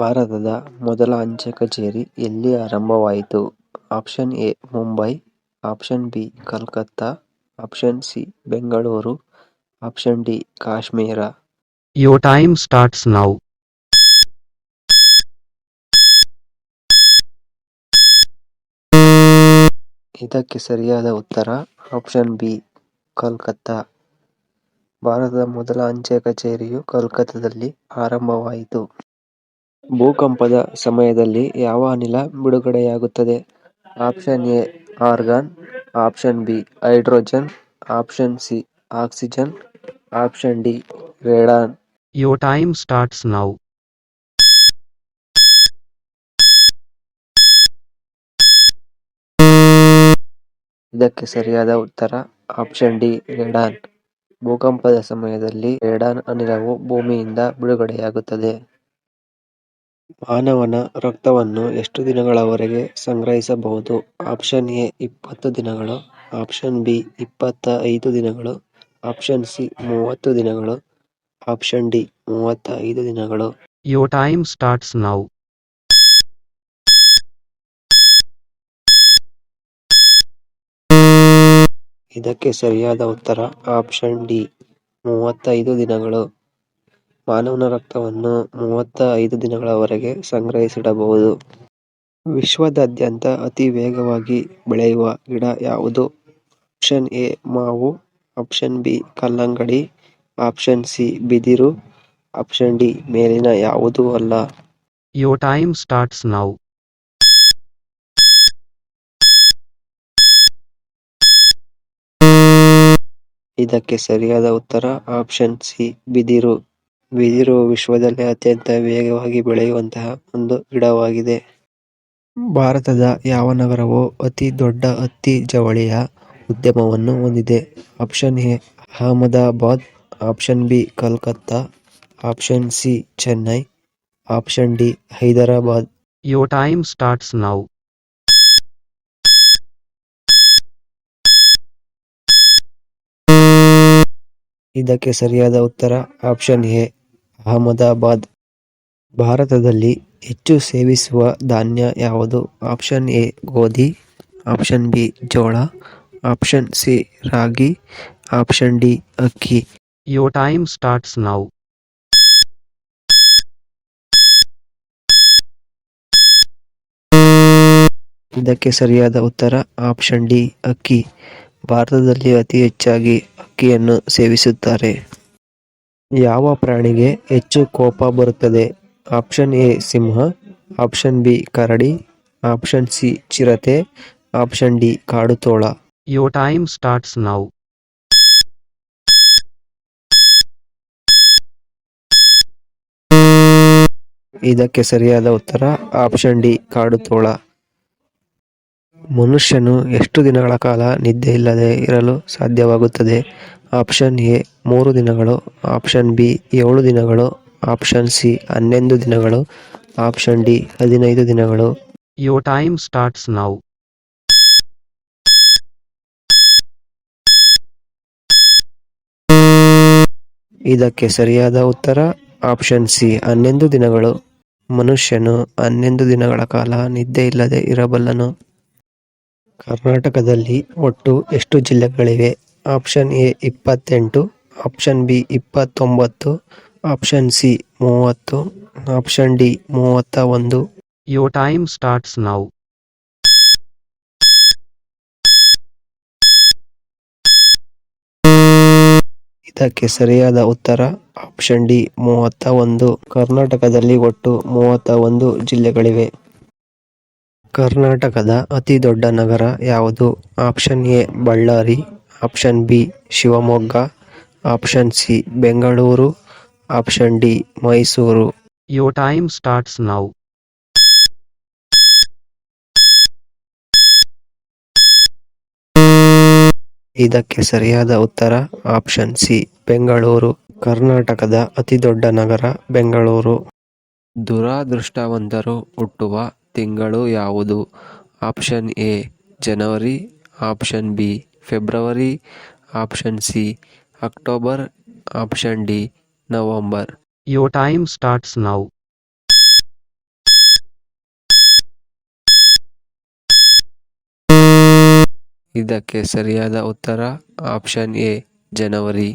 ಭಾರತದ ಮೊದಲ ಅಂಚೆ ಕಚೇರಿ ಎಲ್ಲಿ ಆರಂಭವಾಯಿತು? Option A Mumbai option B Calcutta option C Bengaluru option D Kashmir your time starts now ಇದಕ್ಕೆ ಸರಿಯಾದ ಉತ್ತರ ಆಪ್ಷನ್ ಬಿ ಕಲ್ಕತ್ತಾ ಭಾರತದ ಮೊದಲ ಅಂಚೆ ಕಚೇರಿಯು ಕಲ್ಕತ್ತಾದಲ್ಲಿ ಆರಂಭವಾಯಿತು. ಭೂಕಂಪದ ಸಮಯದಲ್ಲಿ ಯಾವ ಅನಿಲ ಬಿಡುಗಡೆಯಾಗುತ್ತದೆ? Option A argon option B hydrogen option C oxygen option D radon Your time starts now. ಇದಕ್ಕೆ ಸರಿಯಾದ ಉತ್ತರ ಆಪ್ಷನ್ ಡಿ ರೇಡಾನ್ ಭೂಕಂಪದ ಸಮಯದಲ್ಲಿ ರೇಡಾನ್ ಅನಿಲವು ಭೂಮಿಯಿಂದ ಬಿಡುಗಡೆಯಾಗುತ್ತದೆ. ಮಾನವನ ರಕ್ತವನ್ನು ಎಷ್ಟು ದಿನಗಳವರೆಗೆ ಸಂಗ್ರಹಿಸಬಹುದು? ಆಪ್ಷನ್ ಎ ಇಪ್ಪತ್ತು ದಿನಗಳು. ಆಪ್ಷನ್ ಬಿ ಇಪ್ಪತ್ತ ಐದು ದಿನಗಳು. ಆಪ್ಷನ್ ಸಿ ಮೂವತ್ತು ದಿನಗಳು. ಆಪ್ಷನ್ ಡಿ ಮೂವತ್ತ ಐದು ದಿನಗಳು. ಯೋ ಟೈಮ್ ಸ್ಟಾರ್ಟ್ಸ್ ನೌ ಇದಕ್ಕೆ ಸರಿಯಾದ ಉತ್ತರ ಆಪ್ಷನ್ ಡಿ ಮೂವತ್ತೈದು ದಿನಗಳು. ಮಾನವನ ರಕ್ತವನ್ನು ಮೂವತ್ತ ಐದು ದಿನಗಳವರೆಗೆ ಸಂಗ್ರಹಿಸಿಡಬಹುದು. ವಿಶ್ವದಾದ್ಯಂತ ಅತಿ ವೇಗವಾಗಿ ಬೆಳೆಯುವ ಗಿಡ ಯಾವುದು? ಆಪ್ಷನ್ ಎ ಮಾವು. ಆಪ್ಷನ್ ಬಿ ಕಲ್ಲಂಗಡಿ. ಆಪ್ಷನ್ ಸಿ ಬಿದಿರು. ಆಪ್ಷನ್ ಡಿ ಮೇಲಿನ ಯಾವುದೂ ಅಲ್ಲ? ಯೋ ಟೈಮ್ ಸ್ಟಾರ್ಟ್ಸ್ ನೌ ಇದಕ್ಕೆ ಸರಿಯಾದ ಉತ್ತರ ಆಪ್ಷನ್ ಸಿ ಬಿದಿರು. ಬಿದಿರು ವಿಶ್ವದಲ್ಲಿ ಅತ್ಯಂತ ವೇಗವಾಗಿ ಬೆಳೆಯುವಂತಹ ಒಂದು ಗಿಡವಾಗಿದೆ. ಭಾರತದ ಯಾವ ನಗರವು ಅತಿ ದೊಡ್ಡ ಹತ್ತಿ ಜವಳಿಯ ಉದ್ಯಮವನ್ನು ಹೊಂದಿದೆ? Option A Ahmedabad. Option B Calcutta. Option C Chennai. Option D Hyderabad. Your time starts now ಇದಕ್ಕೆ ಸರಿಯಾದ ಉತ್ತರ ಆಪ್ಷನ್ ಎ. ಅಹಮದಾಬಾದ್. ಭಾರತದಲ್ಲಿ ಹೆಚ್ಚು ಸೇವಿಸುವ ಧಾನ್ಯ ಯಾವುದು? ಆಪ್ಷನ್ ಎ ಗೋಧಿ. ಆಪ್ಷನ್ ಬಿ ಜೋಳ. ಆಪ್ಷನ್ ಸಿ ರಾಗಿ. ಆಪ್ಷನ್ ಡಿ ಅಕ್ಕಿ. ಯೋ ಟೈಮ್ ಸ್ಟಾರ್ಟ್ಸ್ ನಾವು ಇದಕ್ಕೆ ಸರಿಯಾದ ಉತ್ತರ ಆಪ್ಷನ್ ಡಿ ಅಕ್ಕಿ. ಭಾರತದಲ್ಲಿ ಅತಿ ಹೆಚ್ಚಾಗಿ ಅಕ್ಕಿಯನ್ನು ಸೇವಿಸುತ್ತಾರೆ. ಯಾವ ಪ್ರಾಣಿಗೆ ಹೆಚ್ಚು ಕೋಪ ಬರುತ್ತದೆ? ಆಪ್ಷನ್ ಎ ಸಿಂಹ. ಆಪ್ಷನ್ ಬಿ ಕರಡಿ. ಆಪ್ಷನ್ ಸಿ ಚಿರತೆ. ಆಪ್ಷನ್ ಡಿ ಕಾಡುತೋಳ ಯೋ ಟೈಮ್ ಸ್ಟಾರ್ಟ್ಸ್ ನಾವು ಇದಕ್ಕೆ ಸರಿಯಾದ ಉತ್ತರ ಆಪ್ಷನ್ ಡಿ ಕಾಡುತೋಳ ಮನುಷ್ಯನು ಎಷ್ಟು ದಿನಗಳ ಕಾಲ ನಿದ್ದೆ ಇಲ್ಲದೆ ಇರಲು ಸಾಧ್ಯವಾಗುತ್ತದೆ? ಆಪ್ಷನ್ ಎ ಮೂರು ದಿನಗಳು. ಆಪ್ಷನ್ ಬಿ ಏಳು ದಿನಗಳು. ಆಪ್ಷನ್ ಸಿ ಹನ್ನೊಂದು ದಿನಗಳು. ಆಪ್ಷನ್ ಡಿ ಹದಿನೈದು ದಿನಗಳು. ಯೋ ಟೈಮ್ ಸ್ಟಾರ್ಟ್ಸ್ ನೌ ಇದಕ್ಕೆ ಸರಿಯಾದ ಉತ್ತರ ಆಪ್ಷನ್ ಸಿ ಹನ್ನೊಂದು ದಿನಗಳು. ಮನುಷ್ಯನು ಹನ್ನೊಂದು ದಿನಗಳ ಕಾಲ ನಿದ್ದೆ ಇಲ್ಲದೆ ಇರಬಲ್ಲನು. ಕರ್ನಾಟಕದಲ್ಲಿ ಒಟ್ಟು ಎಷ್ಟು ಜಿಲ್ಲೆಗಳಿವೆ? ಆಪ್ಷನ್ ಎ ಇಪ್ಪತ್ತೆಂಟು ಆಪ್ಷನ್ ಬಿ ಇಪ್ಪತ್ತೊಂಬತ್ತು ಆಪ್ಷನ್ ಸಿ ಮೂವತ್ತು ಆಪ್ಷನ್ ಡಿ ಮೂವತ್ತ ಒಂದು ಯೋ ಟೈಮ್ ಸ್ಟಾರ್ಟ್ಸ್ ನಾವು ಇದಕ್ಕೆ ಸರಿಯಾದ ಉತ್ತರ ಆಪ್ಷನ್ ಡಿ ಮೂವತ್ತ ಒಂದು ಕರ್ನಾಟಕದಲ್ಲಿ ಒಟ್ಟು ಮೂವತ್ತ ಒಂದು ಜಿಲ್ಲೆಗಳಿವೆ. ಕರ್ನಾಟಕದ ಅತಿ ದೊಡ್ಡ ನಗರ ಯಾವುದು? Option A Ballari. Option B Shivamogga. Option C Bengaluru. Option D Mysuru. Your time starts now ಇದಕ್ಕೆ ಸರಿಯಾದ ಉತ್ತರ ಆಪ್ಷನ್ ಸಿ ಬೆಂಗಳೂರು. ಕರ್ನಾಟಕದ ಅತಿ ದೊಡ್ಡ ನಗರ ಬೆಂಗಳೂರು. ದುರಾದೃಷ್ಟವೊಂದರು ಹುಟ್ಟುವ ತಿಂಗಳು ಯಾವುದು? ಆಪ್ಷನ್ ಎ ಜನವರಿ. Option B February. Option C October. Option D November. Your time starts now ಇದಕ್ಕೆ ಸರಿಯಾದ ಉತ್ತರ ಆಪ್ಷನ್ ಎ ಜನವರಿ.